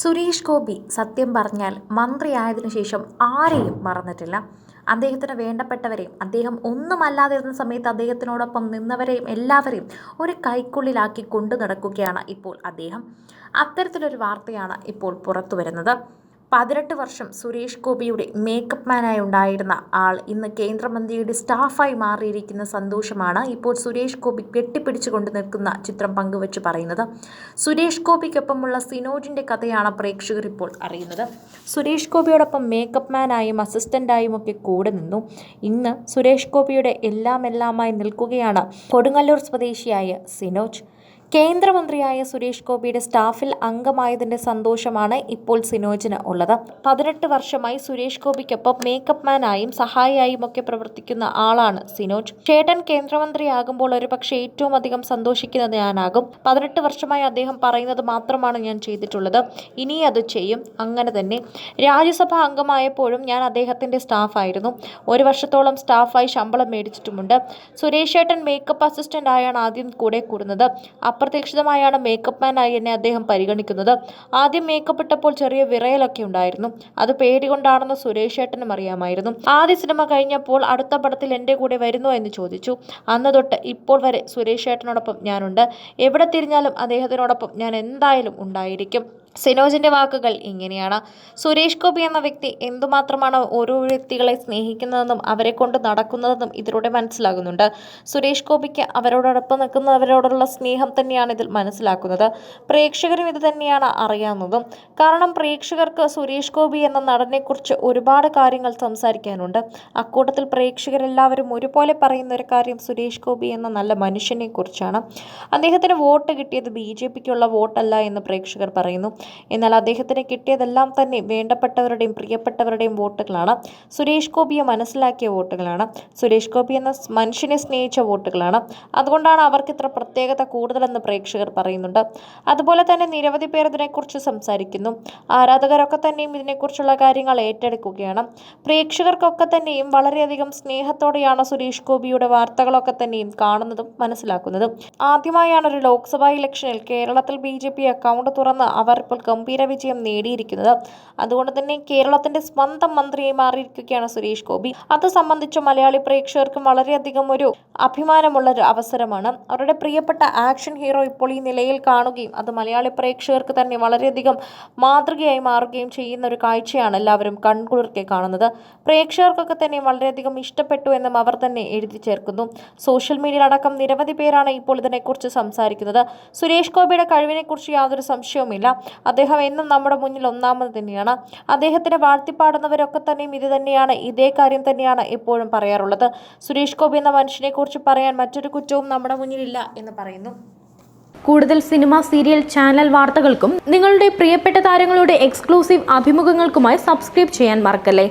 സുരേഷ് ഗോപി സത്യം പറഞ്ഞാൽ മന്ത്രിയായതിനു ശേഷം ആരെയും മറന്നിട്ടില്ല. അദ്ദേഹത്തിന് വേണ്ടപ്പെട്ടവരെയും അദ്ദേഹം ഒന്നുമല്ലാതിരുന്ന സമയത്ത് അദ്ദേഹത്തിനോടൊപ്പം നിന്നവരെയും എല്ലാവരെയും ഒരു കൈക്കുള്ളിലാക്കി കൊണ്ടു നടക്കുകയാണ് ഇപ്പോൾ അദ്ദേഹം. അത്തരത്തിലൊരു വാർത്തയാണ് ഇപ്പോൾ പുറത്തു വരുന്നത് പതിനെട്ട് വർഷം സുരേഷ് ഗോപിയുടെ മേക്കപ്പ് മാനായി ഉണ്ടായിരുന്ന ആൾ ഇന്ന് കേന്ദ്രമന്ത്രിയുടെ സ്റ്റാഫായി മാറിയിരിക്കുന്ന സന്തോഷമാണ് ഇപ്പോൾ സുരേഷ് ഗോപി കെട്ടിപ്പിടിച്ചുകൊണ്ട് നിൽക്കുന്ന ചിത്രം പങ്കുവച്ച് പറയുന്നത്. സുരേഷ് ഗോപിക്കൊപ്പമുള്ള സിനോജിന്റെ കഥയാണ് പ്രേക്ഷകർ ഇപ്പോൾ അറിയുന്നത്. സുരേഷ് ഗോപിയോടൊപ്പം മേക്കപ്പ് മാനായും അസിസ്റ്റന്റായും ഒക്കെ കൂടെ നിന്നു. ഇന്ന് സുരേഷ് ഗോപിയുടെ എല്ലാം എല്ലാമായി നിൽക്കുകയാണ് കൊടുങ്ങല്ലൂർ സ്വദേശിയായ സിനോജ്. കേന്ദ്രമന്ത്രിയായ സുരേഷ് ഗോപിയുടെ സ്റ്റാഫിൽ അംഗമായതിന്റെ സന്തോഷമാണ് ഇപ്പോൾ സിനോജിന് ഉള്ളത്. പതിനെട്ട് വർഷമായി സുരേഷ് ഗോപിക്കൊപ്പം മേക്കപ്പ് മാനായും സഹായിയായും ഒക്കെ പ്രവർത്തിക്കുന്ന ആളാണ് സിനോജ്. ചേട്ടൻ കേന്ദ്രമന്ത്രിയാകുമ്പോൾ ഒരുപക്ഷെ ഏറ്റവും അധികം സന്തോഷിക്കുന്നത് ഞാനാകും. പതിനെട്ട് വർഷമായി അദ്ദേഹം പറയുന്നത് മാത്രമാണ് ഞാൻ ചെയ്തിട്ടുള്ളത്. ഇനി അത് ചെയ്യും. അങ്ങനെ തന്നെ. രാജ്യസഭ അംഗമായപ്പോഴും ഞാൻ അദ്ദേഹത്തിന്റെ സ്റ്റാഫായിരുന്നു. ഒരു വർഷത്തോളം സ്റ്റാഫായി ശമ്പളം മേടിച്ചിട്ടുമുണ്ട്. സുരേഷ് ചേട്ടൻ മേക്കപ്പ് അസിസ്റ്റന്റ് ആയാണ് ആദ്യം കൂടെ കൂടുന്നത്. അപ്രതീക്ഷിതമായാണ് മേക്കപ്പ് മാനായി എന്നെ അദ്ദേഹം പരിഗണിക്കുന്നത്. ആദ്യം മേക്കപ്പ് ഇട്ടപ്പോൾ ചെറിയ വിറയലൊക്കെ ഉണ്ടായിരുന്നു. അത് പേടി കൊണ്ടാണെന്ന് സുരേഷ് ഏട്ടനും അറിയാമായിരുന്നു. ആദ്യ സിനിമ കഴിഞ്ഞപ്പോൾ അടുത്ത പടത്തിൽ എന്റെ കൂടെ വരുന്നോ എന്ന് ചോദിച്ചു. അന്ന് തൊട്ട് ഇപ്പോൾ വരെ സുരേഷ് ഏട്ടനോടൊപ്പം ഞാനുണ്ട്. എവിടെ തിരിഞ്ഞാലും അദ്ദേഹത്തിനോടൊപ്പം ഞാൻ എന്തായാലും ഉണ്ടായിരിക്കും. സിനോജിന്റെ വാക്കുകൾ ഇങ്ങനെയാണ്. സുരേഷ് ഗോപി എന്ന വ്യക്തി എന്തുമാത്രമാണ് ഓരോ വ്യക്തികളെ സ്നേഹിക്കുന്നതെന്നും അവരെ കൊണ്ട് നടക്കുന്നതെന്നും ഇതിലൂടെ മനസ്സിലാകുന്നുണ്ട്. സുരേഷ് ഗോപിക്ക് അവരോടൊപ്പം നിൽക്കുന്നവരോടുള്ള സ്നേഹം തന്നെയാണ് ഇതിൽ മനസ്സിലാക്കുന്നത്. പ്രേക്ഷകരും ഇത് തന്നെയാണ് അറിയാവുന്നതും. കാരണം പ്രേക്ഷകർക്ക് സുരേഷ് ഗോപി എന്ന നടനെക്കുറിച്ച് ഒരുപാട് കാര്യങ്ങൾ സംസാരിക്കാനുണ്ട്. അക്കൂട്ടത്തിൽ പ്രേക്ഷകരെല്ലാവരും ഒരുപോലെ പറയുന്ന ഒരു കാര്യം സുരേഷ് ഗോപി എന്ന നല്ല മനുഷ്യനെ കുറിച്ചാണ് അദ്ദേഹത്തിന് വോട്ട് കിട്ടിയത് ബി ജെ പിക്കുള്ള വോട്ടല്ല എന്ന് പ്രേക്ഷകർ പറയുന്നു. എന്നാൽ അദ്ദേഹത്തിന് കിട്ടിയതെല്ലാം തന്നെ വേണ്ടപ്പെട്ടവരുടെയും പ്രിയപ്പെട്ടവരുടെയും വോട്ടുകളാണ്. സുരേഷ് ഗോപിയെ മനസ്സിലാക്കിയ വോട്ടുകളാണ്. സുരേഷ് ഗോപി എന്ന മനുഷ്യനെ സ്നേഹിച്ച വോട്ടുകളാണ്. അതുകൊണ്ടാണ് അവർക്ക് ഇത്ര പ്രത്യേകത കൂടുതലെന്ന് പ്രേക്ഷകർ പറയുന്നുണ്ട്. അതുപോലെ തന്നെ നിരവധി പേർ ഇതിനെക്കുറിച്ച് സംസാരിക്കുന്നു. ആരാധകരൊക്കെ തന്നെയും ഇതിനെക്കുറിച്ചുള്ള കാര്യങ്ങൾ ഏറ്റെടുക്കുകയാണ്. പ്രേക്ഷകർക്കൊക്കെ തന്നെയും വളരെയധികം സ്നേഹത്തോടെയാണ് സുരേഷ് ഗോപിയുടെ വാർത്തകളൊക്കെ തന്നെയും കാണുന്നതും മനസ്സിലാക്കുന്നതും. ആദ്യമായാണ് ഒരു ലോക്സഭാ ഇലക്ഷനിൽ കേരളത്തിൽ ബി അക്കൗണ്ട് തുറന്ന് അവർ ഇപ്പോൾ ഗംഭീര വിജയം നേടിയിരിക്കുന്നത്. അതുകൊണ്ട് തന്നെ കേരളത്തിന്റെ സ്വന്തം മന്ത്രിയായി മാറിയിരിക്കുകയാണ് സുരേഷ് ഗോപി. അത് സംബന്ധിച്ച് മലയാളി പ്രേക്ഷകർക്കും വളരെയധികം ഒരു അഭിമാനമുള്ള ഒരു അവസരമാണ്. അവരുടെ പ്രിയപ്പെട്ട ആക്ഷൻ ഹീറോ ഇപ്പോൾ ഈ നിലയിൽ കാണുകയും അത് മലയാളി പ്രേക്ഷകർക്ക് തന്നെ വളരെയധികം മാതൃകയായി മാറുകയും ചെയ്യുന്ന ഒരു കാഴ്ചയാണ് എല്ലാവരും കൺകുളിർക്കെ കാണുന്നത്. പ്രേക്ഷകർക്കൊക്കെ തന്നെ വളരെയധികം ഇഷ്ടപ്പെട്ടു എന്നും അവർ തന്നെ എഴുതി ചേർക്കുന്നു. സോഷ്യൽ മീഡിയയിലടക്കം നിരവധി പേരാണ് ഇപ്പോൾ ഇതിനെക്കുറിച്ച് സംസാരിക്കുന്നത്. സുരേഷ് ഗോപിയുടെ കഴിവിനെക്കുറിച്ച് യാതൊരു സംശയവുമില്ല. അദ്ദേഹം എന്നും നമ്മുടെ മുന്നിൽ ഒന്നാമത് തന്നെയാണ്. അദ്ദേഹത്തിന് വാഴ്ത്തിപ്പാടുന്നവരൊക്കെ തന്നെയും ഇത് തന്നെയാണ്. ഇതേ കാര്യം തന്നെയാണ് എപ്പോഴും പറയാറുള്ളത്. സുരേഷ് ഗോപി എന്ന മനുഷ്യനെക്കുറിച്ച് പറയാൻ മറ്റൊരു കുറ്റവും നമ്മുടെ മുന്നിലില്ല എന്ന് പറയുന്നു. കൂടുതൽ സിനിമ സീരിയൽ ചാനൽ വാർത്തകൾക്കും നിങ്ങളുടെ പ്രിയപ്പെട്ട താരങ്ങളുടെ എക്സ്ക്ലൂസീവ് അഭിമുഖങ്ങൾക്കുമായി സബ്സ്ക്രൈബ് ചെയ്യാൻ മറക്കല്ലേ?